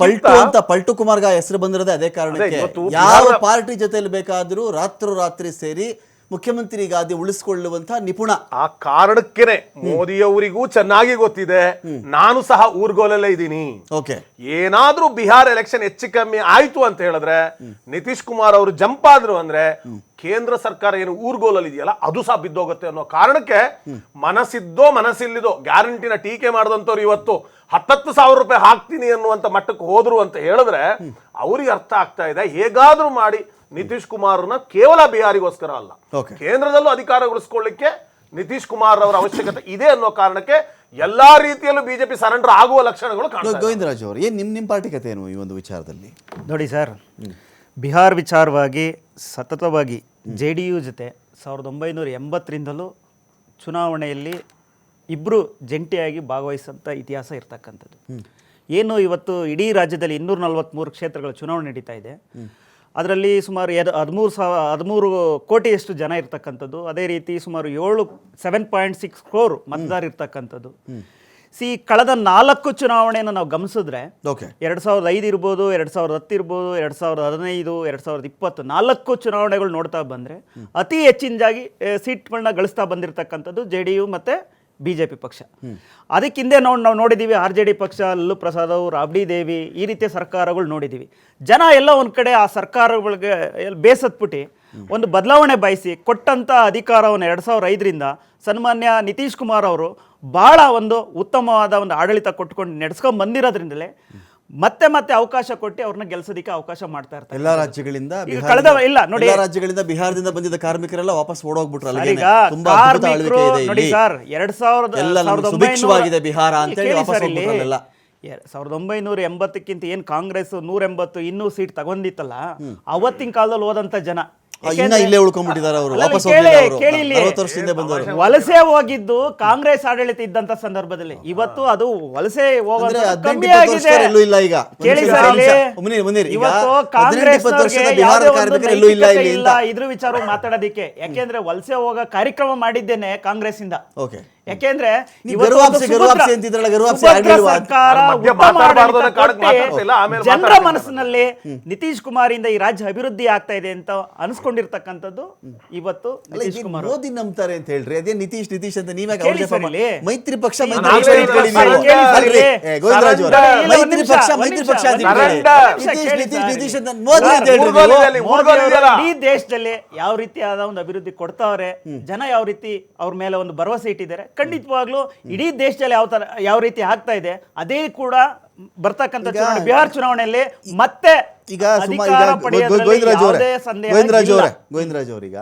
ಪಲ್ಟು ಅಂತ ಪಲ್ಟು ಕುಮಾರ್ಗ ಹೆಸರು ಬಂದಿರೋದೇ ಅದೇ ಕಾರಣಕ್ಕೆ. ಯಾವ ಪಾರ್ಟಿ ಜೊತೆಲಿ ಬೇಕಾದ್ರೂ ರಾತ್ರೋರಾತ್ರಿ ಸೇರಿ ಮುಖ್ಯಮಂತ್ರಿ ಉಳಿಸಿಕೊಳ್ಳುವಂತಹ ಉಳಿಸ್ಕೊಳ್ಳುವಂತ ನಿಪುಣ. ಆ ಕಾರಣಕ್ಕೇನೆ ಮೋದಿಯವರಿಗೂ ಚೆನ್ನಾಗಿ ಗೊತ್ತಿದೆ. ನಾನು ಸಹ ಊರ್ಗೋಲಲ್ಲೇ ಇದ್ದೀನಿ. ಓಕೆ. ಏನಾದ್ರೂ ಬಿಹಾರ್ ಎಲೆಕ್ಷನ್ ಹೆಚ್ಚು ಕಮ್ಮಿ ಆಯ್ತು ಅಂತ ಹೇಳಿದ್ರೆ ನಿತೀಶ್ ಕುಮಾರ್ ಅವರು ಜಂಪ್ ಆದ್ರು ಅಂದ್ರೆ ಕೇಂದ್ರ ಸರ್ಕಾರ ಏನು ಊರ್ಗೋಲಲ್ಲಿ ಇದೆಯಲ್ಲ ಅದು ಸಹ ಬಿದ್ದೋಗುತ್ತೆ ಅನ್ನೋ ಕಾರಣಕ್ಕೆ ಮನಸ್ಸಿದ್ದೋ ಮನಸ್ಸಿಲ್ಲಿದೋ ಗ್ಯಾರಂಟಿನ ಟೀಕೆ ಮಾಡಿದಂಥವ್ರು ಇವತ್ತು ಹತ್ತತ್ತು ಸಾವಿರ ರೂಪಾಯಿ ಹಾಕ್ತೀನಿ ಅನ್ನುವಂತ ಮಟ್ಟಕ್ಕೆ ಹೋದ್ರು ಅಂತ ಹೇಳಿದ್ರೆ ಅವ್ರಿಗೆ ಅರ್ಥ ಆಗ್ತಾ ಇದೆ. ಹೇಗಾದ್ರೂ ಮಾಡಿ ನಿತೀಶ್ ಕುಮಾರ್ನ ಕೇವಲ ಬಿಹಾರಿಗೋಸ್ಕರ ಅಲ್ಲ. ಕೇಂದ್ರದಲ್ಲೂ ಅಧಿಕಾರ ಉಳಿಸ್ಕೊಳ್ಳಿಕ್ಕೆ ನಿತೀಶ್ ಕುಮಾರ್ ಅವರ ಅವಶ್ಯಕತೆ ಇದೆ ಅನ್ನೋ ಕಾರಣಕ್ಕೆ ಎಲ್ಲಾ ರೀತಿಯಲ್ಲೂ ಬಿಜೆಪಿ ಸರೆಂಡರ್ ಆಗುವ ಲಕ್ಷಣಗಳು. ಗೋವಿಂದರಾಜ್ ಅವರು ಏನು ನಿಮ್ಮ ನಿಮ್ಮ ಪಾರ್ಟಿ ಕಥೆ ಏನು ಈ ಒಂದು ವಿಚಾರದಲ್ಲಿ? ನೋಡಿ ಸರ್ ಬಿಹಾರ್ ವಿಚಾರವಾಗಿ ಸತತವಾಗಿ ಜೆ ಡಿ ಯು ಜೊತೆ ಸಾವಿರದ ಒಂಬೈನೂರ ಎಂಬತ್ತರಿಂದಲೂ ಚುನಾವಣೆಯಲ್ಲಿ ಇಬ್ಬರು ಜಂಟಿಯಾಗಿ ಭಾಗವಹಿಸಂಥ ಇತಿಹಾಸ ಇರ್ತಕ್ಕಂಥದ್ದು. ಏನು ಇವತ್ತು ಇಡೀ ರಾಜ್ಯದಲ್ಲಿ ಇನ್ನೂರ ನಲವತ್ತ್ಮೂರು ಕ್ಷೇತ್ರಗಳ ಚುನಾವಣೆ ನಡೀತಾ ಇದೆ. ಅದರಲ್ಲಿ ಸುಮಾರು ಎರ ಹದಿಮೂರು ಸಾವ ಹದಿಮೂರು ಕೋಟಿಯಷ್ಟು ಜನ ಇರ್ತಕ್ಕಂಥದ್ದು. ಅದೇ ರೀತಿ ಸುಮಾರು ಏಳು ಸೆವೆನ್ ಪಾಯಿಂಟ್ ಸಿಕ್ಸ್ ಕ್ರೋರ್ ಮತದಾರ ಇರ್ತಕ್ಕಂಥದ್ದು. ಸಿ ಕಳೆದ ನಾಲ್ಕು ಚುನಾವಣೆಯನ್ನು ನಾವು ಗಮನಿಸಿದ್ರೆ ಓಕೆ. ಎರಡು ಸಾವಿರದ ಐದು ಇರ್ಬೋದು ಎರಡು ಸಾವಿರದ ಹತ್ತು ಇರ್ಬೋದು ಎರಡು ಸಾವಿರದ ಹದಿನೈದು ಎರಡು ಸಾವಿರದ ಇಪ್ಪತ್ತು ನಾಲ್ಕು ಚುನಾವಣೆಗಳು ನೋಡ್ತಾ ಬಂದರೆ ಅತಿ ಹೆಚ್ಚಿನದಾಗಿ ಸೀಟ್ಗಳನ್ನ ಗಳಿಸ್ತಾ ಬಂದಿರತಕ್ಕಂಥದ್ದು ಜೆ ಡಿ ಯು ಮತ್ತು ಬಿ ಜೆ ಪಿ ಪಕ್ಷ. ಅದಕ್ಕಿಂದೆ ನಾವು ನಾವು ನೋಡಿದ್ದೀವಿ ಆರ್ ಜೆ ಡಿ ಪಕ್ಷ, ಲಲ್ಲು ಪ್ರಸಾದ್ ಅವರು ಅಬ್ಡಿ ದೇವಿ ಈ ರೀತಿಯ ಸರ್ಕಾರಗಳು ನೋಡಿದ್ದೀವಿ ಜನ ಎಲ್ಲ ಒಂದು ಕಡೆ ಆ ಸರ್ಕಾರಗಳಿಗೆ ಬೇಸತ್ಬಿಟ್ಟು ಒಂದು ಬದಲಾವಣೆ ಬಯಸಿ ಕೊಟ್ಟಂಥ ಅಧಿಕಾರವನ್ನು ಎರಡು ಸಾವಿರ ಐದರಿಂದ ಸನ್ಮಾನ್ಯ ನಿತೀಶ್ ಕುಮಾರ್ ಅವರು ಭಾಳ ಒಂದು ಉತ್ತಮವಾದ ಒಂದು ಆಡಳಿತ ಕೊಟ್ಕೊಂಡು ನಡೆಸ್ಕೊಂಡು ಬಂದಿರೋದ್ರಿಂದಲೇ ಮತ್ತೆ ಮತ್ತೆ ಅವಕಾಶ ಕೊಟ್ಟು ಅವ್ರನ್ನ ಗೆಲ್ಸೋದಕ್ಕೆ ಅವಕಾಶ ಮಾಡ್ತಾ ಇರ್ತಾರೆ. ಎಲ್ಲಾ ರಾಜ್ಯಗಳಿಂದ ಈಗ ಬಿಹಾರದಿಂದ- ಕಳೆದ- ಇಲ್ಲ, ನೋಡಿ. ಎಲ್ಲಾ ರಾಜ್ಯಗಳಿಂದ ಬಿಹಾರದಿಂದ ಬಂದಿದ್ದ ಕಾರ್ಮಿಕರೆಲ್ಲ ವಾಪಸ್ ಓಡೋಗ್ಬಿಟ್ರು ಸರ್, ಅಲ್ಲಿಗೆ. ಈಗ ತುಂಬಾ ಅದ್ಭುತ ಕಾರ್ಮಿಕರು ಇದೆ ನೋಡಿ ಇಲ್ಲಿ ಸರ್ ಎರಡ್ ಸಾವಿರದ ಎಲ್ಲ ನಮ್ಗೆ ಸಾವಿರದ ಸುಭಿಕ್ಷವಾಗಿದೆ ಒಂಬೈನೂರ- ಬಿಹಾರ ಅಂತ ಹೇಳಿ ವಾಪಸ್ ಸರ್ ಇಲ್ಲಿ. ಎ- ಸಾವಿರದ ಒಂಬೈನೂರ ಎಂಬತ್ತಕ್ಕಿಂತ ಏನ್ ಕಾಂಗ್ರೆಸ್ ನೂರ ಎಂಬತ್ತು ಇನ್ನೂ ಸೀಟ್ ತಗೊಂಡಿತ್ತಲ್ಲ ಅವತ್ತಿನ ಕಾಲದಲ್ಲಿ ಹೋದಂತ ಜನ. ಇನ್ನ ಇಲ್ಲೇ ಉಳ್ಕೊಂಡ್ಬಿಟ್ಟಿದ್ದಾರೆ ಅವರು ವಾಪಸ್ ವರ್ಷದಿಂದ ಬಂದವರು. ವಲಸೆ ಹೋಗಿದ್ದು ಕಾಂಗ್ರೆಸ್ ಆಡಳಿತ ಇದ್ದಂತ ಸಂದರ್ಭದಲ್ಲಿ. ಇವತ್ತು ಅದು ವಲಸೆ ಹೋಗೋದು ಕಮ್ಮಿ ಆಗಿದೆ. ಎಲ್ಲೂ ಇಲ್ಲ ಈಗ. ಕೇಳಿ ಸರ್ ಮುನೀರ್, ಮುನೀರ್, ಇವತ್ತು ಕಾಂಗ್ರೆಸ್ ಬಿಹಾರದ ಕಾರ್ಮಿಕರು ಎಲ್ಲೂ ಇಲ್ಲ ಇಲ್ಲಿ ಇಲ್ಲ ಇದ್ರ ವಿಚಾರ ಮಾತಾಡೋದಿಕ್ಕೆ. ಯಾಕೆಂದ್ರೆ ವಲಸೆ ಹೋಗೋ ಕಾರ್ಯಕ್ರಮ ಮಾಡಿದ್ದೇನೆ ಕಾಂಗ್ರೆಸ್ ಇಂದ ಓಕೆ ಯಾಕೆಂದ್ರೆ ಜನರ. ಮನಸ್ಸಿನಲ್ಲಿ ನಿತೀಶ್ ಕುಮಾರ್ ಇಂದ ಈ ರಾಜ್ಯ ಅಭಿವೃದ್ಧಿ ಆಗ್ತಾ ಇದೆ ಅಂತ ಅನ್ಸ್ಕೊಂಡಿರ್ತಕ್ಕಂಥದ್ದು ಇವತ್ತು ನಿತೀಶ್ ಕುಮಾರ್ ಮೋದಿ ನಂಬ್ತಾರೆ ಅಂತ ಹೇಳ್ರಿ. ಅದೇ ನಿತೀಶ್ ನಿತೀಶ್ ಅಂತ ನೀವೇ ಮೈತ್ರಿ ಪಕ್ಷ ಮೈತ್ರಿ ಪಕ್ಷ ಮೈತ್ರಿ ಪಕ್ಷ ನಿತೀಶ್ ನಿತೀಶ್ ನಿತೀಶ್ ಅಂತ ಮೋದಿ ಅಂತ ಹೇಳ್ರಿ. ಇಡೀ ದೇಶದಲ್ಲಿ ಯಾವ ರೀತಿಯಾದ ಒಂದು ಅಭಿವೃದ್ಧಿ ಕೊಡ್ತಾವ್ರೆ ಜನ ಯಾವ ರೀತಿ ಅವ್ರ ಮೇಲೆ ಒಂದು ಭರವಸೆ ಇಟ್ಟಿದ್ದಾರೆ ಖಂಡಿತವಾಗ್ಲೂ ಇಡೀ ದೇಶದಲ್ಲಿ ಯಾವ ತರ ಯಾವ ರೀತಿ ಆಗ್ತಾ ಇದೆ ಅದೇ ಕೂಡ ಬರ್ತಕ್ಕಂಥ ಚುನಾವಣೆ ಬಿಹಾರ್ ಚುನಾವಣೆಯಲ್ಲಿ ಮತ್ತೆ ಈಗ ಗೋವಿಂದರಾಜ್ ಅವರೇ ಗೋವಿಂದರಾಜ್ ಅವರೇ ಗೋವಿಂದರಾಜ್ ಅವ್ರೀಗ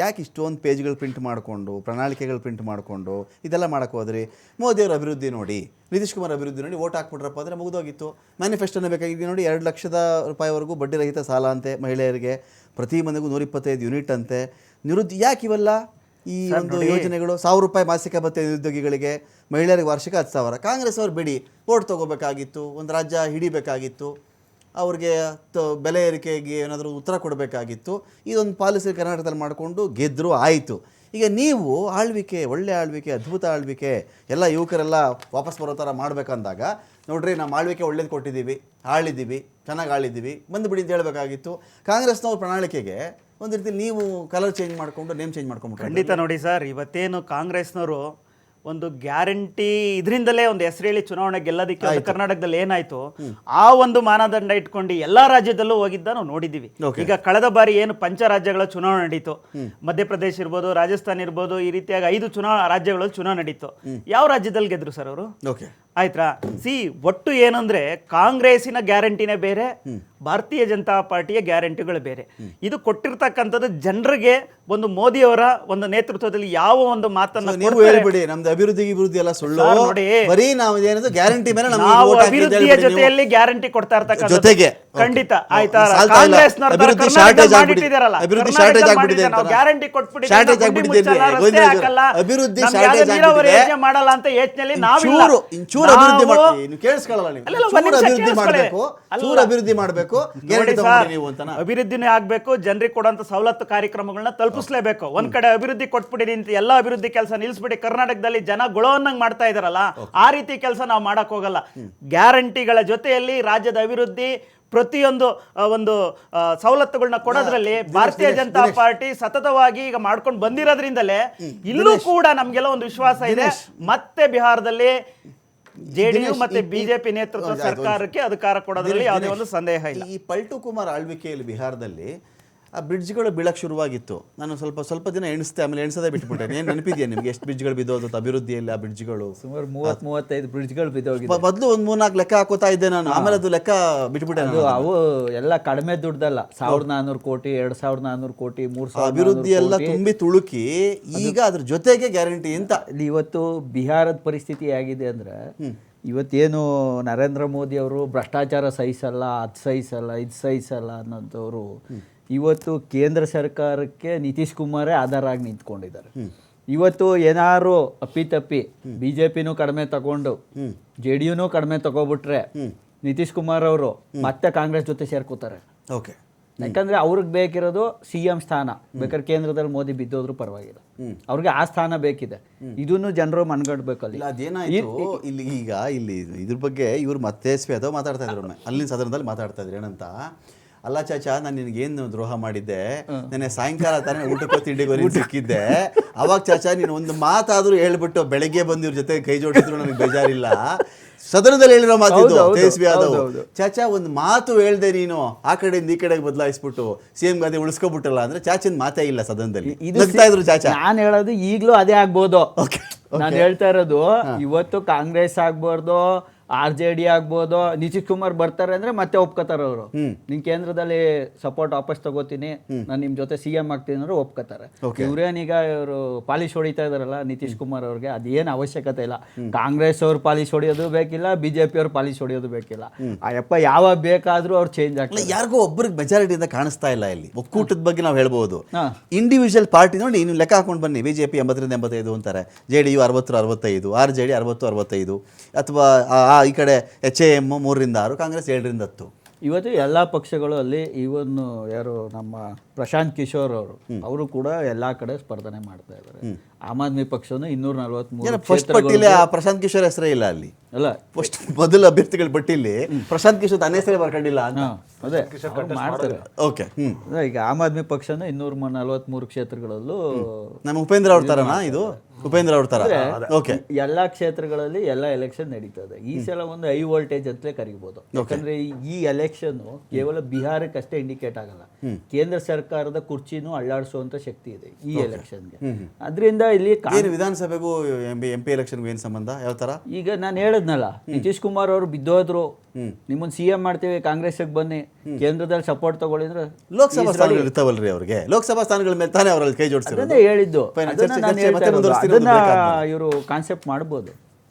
ಯಾಕೆ ಇಷ್ಟೊಂದು ಪೇಜ್ಗಳು ಪ್ರಿಂಟ್ ಮಾಡಿಕೊಂಡು ಪ್ರಣಾಳಿಕೆಗಳು ಪ್ರಿಂಟ್ ಮಾಡಿಕೊಂಡು ಇದೆಲ್ಲ ಮಾಡಕ್ಕೆ ಹೋದ್ರಿ? ಮೋದಿಯವ್ರ ಅಭಿವೃದ್ಧಿ ನೋಡಿ ನಿತೀಶ್ ಕುಮಾರ್ ಅಭಿವೃದ್ಧಿ ನೋಡಿ ಓಟ್ ಹಾಕ್ಬಿಟ್ರಪ್ಪ ಅಂದರೆ ಮುಗಿದೋಗಿತ್ತು. ಮ್ಯಾನಿಫೆಸ್ಟೋನೇ ಬೇಕಾಗಿದೆ ನೋಡಿ ಎರಡು ಲಕ್ಷದ ರೂಪಾಯಿವರೆಗೂ ಬಡ್ಡಿ ರಹಿತ ಸಾಲ ಅಂತೆ ಮಹಿಳೆಯರಿಗೆ ಪ್ರತಿ ಮನೆಗೂ ನೂರಿಪ್ಪತ್ತೈದು ಯೂನಿಟ್ ಅಂತೆ. ನಿರುದ್ಯ ಯಾಕೆ ಇವೆಲ್ಲ? ಈ ಒಂದು ಯೋಜನೆಗಳು ಸಾವಿರ ರೂಪಾಯಿ ಮಾಸಿಕ ಭತ್ಯೆ ನಿರುದ್ಯೋಗಿಗಳಿಗೆ ಮಹಿಳೆಯರಿಗೆ ವಾರ್ಷಿಕ ಹತ್ತು ಸಾವಿರ. ಕಾಂಗ್ರೆಸ್ ಅವ್ರು ಬಿಡಿ ಓಟ್ ತಗೋಬೇಕಾಗಿತ್ತು ಒಂದು ರಾಜ್ಯ ಹಿಡಿಬೇಕಾಗಿತ್ತು ಅವ್ರಿಗೆ ತ- ಬೆಲೆ ಏರಿಕೆಗೆ ಏನಾದರೂ ಉತ್ತರ ಕೊಡಬೇಕಾಗಿತ್ತು ಇದೊಂದು ಪಾಲಿಸಿ ಕರ್ನಾಟಕದಲ್ಲಿ ಮಾಡಿಕೊಂಡು ಗೆದ್ದರು ಆಯಿತು. ಈಗ ನೀವು ಆಳ್ವಿಕೆ ಒಳ್ಳೆ ಆಳ್ವಿಕೆ ಅದ್ಭುತ ಆಳ್ವಿಕೆ ಎಲ್ಲ ಯುವಕರೆಲ್ಲ ವಾಪಸ್ ಬರೋ ಥರ ಮಾಡಬೇಕಂದಾಗ ನೋಡ್ರಿ ನಮ್ಮ ಆಳ್ವಿಕೆ ಒಳ್ಳೇದು ಕೊಟ್ಟಿದ್ದೀವಿ ಆಳಿದ್ದೀವಿ ಚೆನ್ನಾಗಿ ಆಳಿದ್ದೀವಿ ಬಂದುಬಿಡಿ ಅಂತ ಹೇಳಬೇಕಾಗಿತ್ತು. ಕಾಂಗ್ರೆಸ್ನವ್ರ ಪ್ರಣಾಳಿಕೆಗೆ ಒಂದು ರೀತಿ ನೀವು ಕಲರ್ ಚೇಂಜ್ ಮಾಡಿಕೊಂಡು ನೇಮ್ ಚೇಂಜ್ ಮಾಡ್ಕೊಂಬಿಟ್ರೆ ಖಂಡಿತ ನೋಡಿ ಸರ್ ಇವತ್ತೇನು ಕಾಂಗ್ರೆಸ್ನವರು ಒಂದು ಗ್ಯಾರಂಟಿ ಇದರಿಂದಲೇ ಒಂದು ಹೇಳಿ ಚುನಾವಣೆ ಗೆಲ್ಲೋದಕ್ಕೆ ಒಂದು ಕರ್ನಾಟಕದಲ್ಲಿ ಏನಾಯ್ತು? ಆ ಒಂದು ಮಾನದಂಡ ಇಟ್ಕೊಂಡು ಎಲ್ಲಾ ರಾಜ್ಯದಲ್ಲೂ ಹೋಗಿದ್ದ ನಾವು ನೋಡಿದ್ದೀವಿ. ಈಗ ಕಳೆದ ಬಾರಿ ಏನು ಪಂಚ ರಾಜ್ಯಗಳ ಚುನಾವಣೆ ನಡೀತು. ಮಧ್ಯಪ್ರದೇಶ ಇರ್ಬೋದು ರಾಜಸ್ಥಾನ ಇರ್ಬೋದು ಈ ರೀತಿಯಾಗಿ ಐದು ಚುನಾವ ರಾಜ್ಯಗಳಲ್ಲಿ ಚುನಾವಣೆ ನಡೀತು. ಯಾವ ರಾಜ್ಯದಲ್ಲಿ ಗೆದ್ರು ಸರ್ ಅವರು? ಆಯ್ತಾ ಸಿ ಒಟ್ಟು ಏನಂದ್ರೆ ಕಾಂಗ್ರೆಸ್ಸಿನ ಗ್ಯಾರಂಟಿನೇ ಬೇರೆ ಭಾರತೀಯ ಜನತಾ ಪಾರ್ಟಿಯ ಗ್ಯಾರಂಟಿಗಳು ಬೇರೆ. ಇದು ಕೊಟ್ಟಿರ್ತಕ್ಕಂಥದ್ದು ಜನರಿಗೆ ಒಂದು ಮೋದಿಯವರ ಒಂದು ನೇತೃತ್ವದಲ್ಲಿ ಯಾವ ಒಂದು ಮಾತನ್ನ ನೀವು. ಹೇಳ್ಬಿಡಿ ನಮ್ದು ಅಭಿವೃದ್ಧಿ ಅಭಿವೃದ್ಧಿ ಎಲ್ಲ ಸುಳ್ಳು. ನೋಡಿ. ಬರೀ ನಾವು ಏನದು ಗ್ಯಾರಂಟಿ ಮೇಲೆ ನಮ್ಗೆ ನಾವು ಅಭಿವೃದ್ಧಿಯ ಜೊತೆಯಲ್ಲಿ ಗ್ಯಾರಂಟಿ ಕೊಡ್ತಾ ಇರ್ತಕ್ಕಂಥ ಜೊತೆಗೆ. ಖಂಡಿತ ಆಯ್ತಾ? ಕಾಂಗ್ರೆಸ್ ಅಭಿವೃದ್ಧಿ ಶಾರ್ಟೇಜ್ shortage ಅಭಿವೃದ್ಧಿ ಶಾರ್ಟೇಜ್ ಆಗ್ಬಿಟ್ಟಿದೆ ನಾವು ಅಂತ. ಗ್ಯಾರಂಟಿ ಕೊಟ್ಬಿಡಿ ಶಾರ್ಟೇಜ್ ಆಗ್ಬಿಟ್ಟಿದೆ ಅಭಿವೃದ್ಧಿ ಶಾರ್ಟೇಜ್ ಆಗ್ಬಿಟ್ಟಿದೆ. ಮಾಡಲ್ಲ ಅಂತ ಯೋಚನೆಯಲ್ಲಿ ನಾವಿಲ್ಲ. ಚೂರು ಚೂರು ಅಭಿವೃದ್ಧಿ ಮಾಡ್ತೀವಿ. ಮಾಡಿ ನೀವು. ಕೇಳಿಸ್ಕೊಳ್ಳಲ್ಲ ನೀವು ಚೂರು ಅಭಿವೃದ್ಧಿ ಮಾಡಬೇಕು. ಚೂರು ಅಭಿವೃದ್ಧಿ ಮಾಡಬೇಕು. ಅಂತನಾ? ಅಭಿವೃದ್ಧಿನೇ ಆಗಬೇಕು ಜನರಿಗೆ ಕೊಡುವಂತ ಸವಲತ್ತು ಕಾರ್ಯಕ್ರಮಗಳನ್ನ ತಲುಪಿಸಲೇಬೇಕು. ಒಂದ್ ಕಡೆ ಅಭಿವೃದ್ಧಿ ಕೊಟ್ಬಿಡಿ ಅಂತ ಎಲ್ಲ ಅಭಿವೃದ್ಧಿ ಕೆಲಸ ನಿಲ್ಸ್ಬಿಡಿ ಕರ್ನಾಟಕದಲ್ಲಿ ಜನ ಗೊಳವನ್ನಂಗ್ ಮಾಡ್ತಾ ಇದಾರಲ್ಲ ಆ ರೀತಿ ಕೆಲಸ ನಾವು ಮಾಡಕ್ ಹೋಗಲ್ಲ. ಗ್ಯಾರಂಟಿಗಳ ಜೊತೆಯಲ್ಲಿ ರಾಜ್ಯದ ಅಭಿವೃದ್ಧಿ ಪ್ರತಿಯೊಂದು ಒಂದು ಸವಲತ್ತುಗಳನ್ನ ಕೊಡೋದ್ರಲ್ಲಿ ಭಾರತೀಯ ಜನತಾ ಪಾರ್ಟಿ ಸತತವಾಗಿ ಈಗ ಮಾಡ್ಕೊಂಡು ಬಂದಿರೋದ್ರಿಂದಲೇ ಇಲ್ಲೂ ಕೂಡ ನಮ್ಗೆಲ್ಲ ಒಂದು ವಿಶ್ವಾಸ ಇದೆ. ಮತ್ತೆ ಬಿಹಾರದಲ್ಲಿ ಜೆಡಿಯು ಮತ್ತೆ ಬಿಜೆಪಿ ನೇತೃತ್ವ ಸರ್ಕಾರಕ್ಕೆ ಅಧಿಕಾರ ಕೊಡೋದ್ರಲ್ಲಿ ಯಾವುದೇ ಒಂದು ಸಂದೇಹ ಇಲ್ಲ. ಈ ಪಲ್ಟು ಕುಮಾರ್ ಆಳ್ವಿಕೆಯಲ್ಲಿ ಬಿಹಾರದಲ್ಲಿ ಆ ಬ್ರಿಡ್ಜ್ಗಳು ಬೀಳಕ್ಕೆ ಶುರುವಾಗಿತ್ತು. ನಾನು ಸ್ವಲ್ಪ ಸ್ವಲ್ಪ ದಿನ ಎಣಿಸ್ತೆ ಆಮೇಲೆ ಎಣಿಸೋದೇ ಬಿಟ್ಬಿಟ್ಟೆ. ಏನು ನೆನಪಿದೆಯಾ ನಿಮ್ಗೆ ಎಷ್ಟು ಬ್ರಿಡ್ಜ್ಗಳು ಬಿದ್ದೋದು ಅಭಿವೃದ್ಧಿಯಲ್ಲಿ ಆ ಬ್ರಿಡ್ಜ್ಗಳು? ಸುಮಾರು ಮೂವತ್ತು ಮೂವತ್ತೈದು ಬ್ರಿಡ್ಜ್ಗಳು ಬಿದ್ದೋಗಿದೆ. ಮೊದಲು ಒಂದು ಮೂರ್ನಾಲ್ಕು ಲೆಕ್ಕ ಹಾಕೋತಾ ಇದ್ದೆ ನಾನು. ಆಮೇಲೆ ಅದು ಲೆಕ್ಕ ಬಿಟ್ಬಿಟ್ಟೆ ಅದು ನಾನು. ಅವು ಎಲ್ಲ ಕಡಿಮೆ ದುಡ್ಡಲ್ಲ. ಸಾವಿರದ ನಾನ್ನೂರು ಕೋಟಿ ಎರಡ್ ಸಾವಿರದ ನಾನ್ನೂರು ಕೋಟಿ ಮೂರು ಸಾವಿರ ಅಭಿವೃದ್ಧಿ ಎಲ್ಲ ತುಂಬಿ ತುಳುಕಿ ಈಗ ಅದ್ರ ಜೊತೆಗೆ ಗ್ಯಾರಂಟಿ ಅಂತ. ಇಲ್ಲಿ ಇವತ್ತು ಬಿಹಾರದ ಪರಿಸ್ಥಿತಿ ಆಗಿದೆ ಅಂದ್ರೆ ಇವತ್ತೇನು ನರೇಂದ್ರ ಮೋದಿ ಅವರು ಭ್ರಷ್ಟಾಚಾರ ಸಹಿಸಲ್ಲ ಅದು ಸಹಿಸಲ್ಲ ಇದು ಸಹಿಸಲ್ಲ ಅನ್ನೋಂಥವ್ರು ಇವತ್ತು ಕೇಂದ್ರ ಸರ್ಕಾರಕ್ಕೆ ನಿತೀಶ್ ಕುಮಾರೇ ಆಧಾರ ಆಗಿ ನಿಂತ್ಕೊಂಡಿದ್ದಾರೆ. ಇವತ್ತು ಏನಾರು ಅಪ್ಪಿತಪ್ಪಿ ಬಿ ಜೆ ಪಿನೂ ಕಡಿಮೆ ತಗೊಂಡು ಜೆ ಡಿ ಯುನೂ ಕಡಿಮೆ ತಗೋಬಿಟ್ರೆ ನಿತೀಶ್ ಕುಮಾರ್ ಅವರು ಮತ್ತೆ ಕಾಂಗ್ರೆಸ್ ಜೊತೆ ಸೇರ್ಕೋತಾರೆ. ಓಕೆ. ಯಾಕಂದ್ರೆ ಅವ್ರಿಗೆ ಬೇಕಿರೋದು ಸಿ ಎಂ ಸ್ಥಾನ ಬೇಕಾದ್ರೆ ಕೇಂದ್ರದಲ್ಲಿ ಮೋದಿ ಬಿದ್ದೋದ್ರು ಪರವಾಗಿಲ್ಲ. ಅವ್ರಿಗೆ ಆ ಸ್ಥಾನ ಬೇಕಿದೆ. ಇದನ್ನು ಜನರು ಮನ್ಗಡ್ಬೇಕಲ್ಲಿ ಇಲ್ಲ ಅದೇನಾಯ್ತು? ಇಲ್ಲಿ ಈಗ ಇಲ್ಲಿ ಇದ್ರ ಬಗ್ಗೆ ಇವ್ರು ಮತ್ತೆ ಸ್ವೇತ ಮಾತಾಡ್ತಾ ಇದ್ರು ಅಲ್ಲಿನ ಸದನದಲ್ಲಿ ಮಾತಾಡ್ತಾ ಇದ್ರು ಏನಂತ? ಅಲ್ಲ ಚಾಚಾ ನಾನು ನಿನಗೇನು ದ್ರೋಹ ಮಾಡಿದ್ದೆ? ನೆನ್ನೆ ಸಾಯಂಕಾಲ ತಾನೇ ಊಟಕ್ಕೋ ತಿಂಡಿಗೋ ನೀನು ಸಿಕ್ಕಿದ್ದೆ ಅವಾಗ ಚಾಚಾ ನೀನು ಒಂದು ಮಾತಾದರೂ ಹೇಳ್ಬಿಟ್ಟು ಬೆಳಗ್ಗೆ ಬಂದು ಇವ್ರ ಜೊತೆ ಕೈ ಜೋಡಿಸಿದ್ರು ನನಗೆ ಬೇಜಾರಿಲ್ಲ. ಸದನದಲ್ಲಿ ಹೇಳಿರೋ ಮಾತು ತೇಜಸ್ವಿ ಯಾದವ್. ಚಾಚಾ ಒಂದು ಮಾತು ಹೇಳ್ದೆ ನೀನು ಆ ಕಡೆಯಿಂದ ಈ ಕಡೆಗೆ ಬದಲಾಯಿಸ್ಬಿಟ್ಟು ಸಿ ಎಂ ಗಾದಿ ಉಳಿಸ್ಕೊಬಿಟ್ಟಲ್ಲ ಅಂದ್ರೆ ಚಾಚಿನ ಮಾತೇ ಇಲ್ಲ ಸದನದಲ್ಲಿ. ಇದ್ರು ಚಾಚಾ. ನಾನು ಹೇಳೋದು ಈಗಲೂ ಅದೇ ಆಗ್ಬೋದು. ನಾನು ಹೇಳ್ತಾ ಇರೋದು ಇವತ್ತು ಕಾಂಗ್ರೆಸ್ ಆಗ್ಬಾರ್ದು ಆರ್ ಜೆ ಡಿ ಆಗ್ಬೋದು ನಿತೀಶ್ ಕುಮಾರ್ ಬರ್ತಾರೆ ಅಂದ್ರೆ ಮತ್ತೆ ಒಪ್ಕೋತಾರೆ ಅವರು. ನಿನ್ ಕೇಂದ್ರದಲ್ಲಿ ಸಪೋರ್ಟ್ ವಾಪಸ್ ತಗೋತೀನಿ ನಾನು ನಿಮ್ ಜೊತೆ ಸಿ ಎಂ ಆಗ್ತೀನಿ ಅಂದ್ರೆ ಒಪ್ಕೋತಾರೆ. ಇವ್ರೇನೀಗ ಇವರು ಪಾಲಿಶ್ ಹೊಡಿತಾ ಇದಾರಲ್ಲ ನಿತೀಶ್ ಕುಮಾರ್ ಅವ್ರಿಗೆ ಅದೇನು ಅವಶ್ಯಕತೆ ಇಲ್ಲ. ಕಾಂಗ್ರೆಸ್ ಅವ್ರು ಪಾಲಿಶ್ ಹೊಡಿಯೋದು ಬೇಕಿಲ್ಲ ಬಿಜೆಪಿ ಅವ್ರು ಪಾಲಿಶ್ ಹೊಡಿಯೋದು ಬೇಕಿಲ್ಲ. ಅಯ್ಯಪ್ಪ ಯಾವ ಬೇಕಾದ್ರೂ ಅವ್ರು ಚೇಂಜ್ ಆಗ್ತಾರೆ. ಯಾರಿಗೂ ಒಬ್ಬರಿಗೆ ಮೆಜಾರಿಟಿಯಿಂದ ಕಾಣಿಸ್ತಾ ಇಲ್ಲ ಇಲ್ಲಿ. ಒಕ್ಕೂಟದ ಬಗ್ಗೆ ನಾವು ಹೇಳ್ಬೋದು. ಹಾ. ಇಂಡಿವಿಜುವಲ್ ಪಾರ್ಟಿ ನೋಡಿ ನೀವು ಲೆಕ್ಕ ಹಾಕೊಂಡು ಬನ್ನಿ. ಬಿಜೆಪಿ ಎಂಬತ್ತರಿಂದ ಎಂಬತ್ತೈದು ಅಂತಾರೆ. ಜೆ ಡಿ ಯು ಅರವತ್ತು ಅರವತ್ತೈದು ಆರ್ ಜೆ ಡಿ ಅರವತ್ತು ಅರವತ್ತೈದು ಅಥವಾ ಈ ಕಡೆ ಎಚ್ ಎ ಎಂ ಮೂರರಿಂದ ಆರು ಕಾಂಗ್ರೆಸ್ ಏಳರಿಂದ ಹತ್ತು. ಇವತ್ತು ಎಲ್ಲ ಪಕ್ಷಗಳು ಅಲ್ಲಿ ಈವನ್ ಯಾರು ನಮ್ಮ ಪ್ರಶಾಂತ್ ಕಿಶೋರ್ ಅವರು ಅವರು ಕೂಡ ಎಲ್ಲ ಕಡೆ ಸ್ಪರ್ಧನೆ ಮಾಡ್ತಾ ಇದ್ದಾರೆ. ಆಮ್ ಆದ್ಮಿ ಪಕ್ಷನ ಇನ್ನೂರ ನಲ್ವತ್ಮೂರು ಫಸ್ಟ್ ಪಟ್ಟಿಲಿ ಆ ಪ್ರಶಾಂತ್ ಕಿಶೋರ್ ಹೆಸರೇ ಇಲ್ಲ ಅಲ್ಲಿ. ಅಲ್ಲ. ಫಸ್ಟ್ ಮೊದಲ ಅಭ್ಯರ್ಥಿಗಳ ಪಟ್ಟಿಲಿ ಪ್ರಶಾಂತ್ ಕಿಶೋರ್ ತನ್ನ ಹೆಸರೇ ಬರ್ಕೊಂಡಿಲ್ಲ ಅಂತ. ಅದೇ. ಮಾಡ್ತಾರೆ. ಓಕೆ ಈಗ ಆಮ್ ಆದ್ಮಿ ಪಕ್ಷನ ಇನ್ನೂರ ನಲವತ್ಮೂರು ಕ್ಷೇತ್ರಗಳಲ್ಲೂ ನಮ್ಮ ಉಪೇಂದ್ರ ಅವ್ರ ತರನಾ ಇದು? ಉಪೇಂದ್ರ ಅವ್ರ ತರ ಓಕೆ ಎಲ್ಲಾ ಕ್ಷೇತ್ರಗಳಲ್ಲಿ ಎಲ್ಲ ಎಲೆಕ್ಷನ್ ನಡೀತದೆ. ಈ ಸಲ ಒಂದು ಹೈ ವೋಲ್ಟೇಜ್ ಅಂತಲೇ ಕರಿಬಹುದು ಯಾಕಂದ್ರೆ ಈ- ಈ ಎಲೆಕ್ಷನ್ ಕೇವಲ ಬಿಹಾರಕ್ಕೆ ಅಷ್ಟೇ ಇಂಡಿಕೇಟ್ ಆಗಲ್ಲ. ಕೇಂದ್ರ ಸರ್ಕಾರದ ಕುರ್ಚಿನೂ ಅಳ್ಳಾಡಿಸುವಂತ ಶಕ್ತಿ ಇದೆ ಈ ಎಲೆಕ್ಷನ್ಗೆ ಅದರಿಂದ ಇಲ್ಲಿ ಏನು ವಿಧಾನಸಭೆಗೂ ಎಂ ಪಿ ಎಂ ಪಿ ಎಲೆಕ್ಷನ್ಗೂ ಏನು ಸಂಬಂಧ? ಯಾವ ತರ? ಈಗ ನಾನು ಹೇಳದ್ನಲ್ಲ ನಿತೀಶ್ ಕುಮಾರ್ ಅವರು ಬಿದ್ದೋದ್ರು. ನಿಮ್ಮನ್ನು ಸಿ ಎಂ ಮಾಡ್ತೀವಿ ಕಾಂಗ್ರೆಸ್ಗೆ ಬನ್ನಿ. ಕೇಂದ್ರದಲ್ಲಿ ಸಪೋರ್ಟ್ ತಗೊಳ್ಳಿ ಅಂದ್ರೆ ಲೋಕಸಭಾ ಸ್ಥಾನಗಳು ಇರ್ತಾವಲ್ರಿ ಅವ್ರಿಗೆ. ಲೋಕಸಭಾ ಸ್ಥಾನಗಳ ಮೇಲೆ ತಾನೇ ಅವರಲ್ಲಿ ಕೈ ಅದನ್ನೇ ಹೇಳಿದ್ದು. ಅದನ್ನ. ಇವರು ಕಾನ್ಸೆಪ್ಟ್ ಮಾಡ್ಬೋದು.